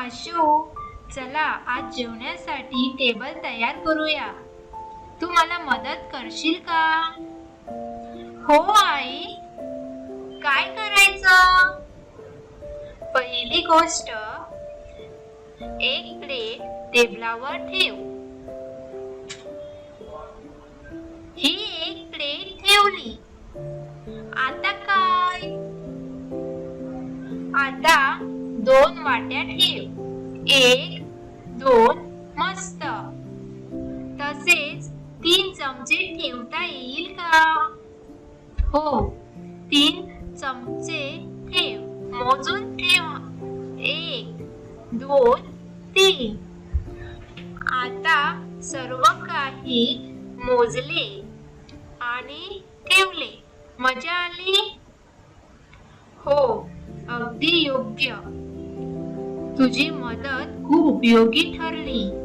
आशू चला आज जेवण्यासाठी टेबल तयार करूया. तू मला मदत करशील का? हो आई. काय करायचं? पहिली गोष्ट एक प्लेट टेबलावर ठेव. ही एक प्लेट ठेवली. आता काय? आता दोन वाट्या ठेव. एक दोन मस्त. तसेच तीन चमचे ठेवता येईल का? हो तीन चमचे ठेव. मोजून ठेवा. एक दोन तीन. आता सर्व काही मोजले आणि ठेवले. मजा आली? हो अगदी योग्य. तुझी मदत खूप उपयोगी ठरली.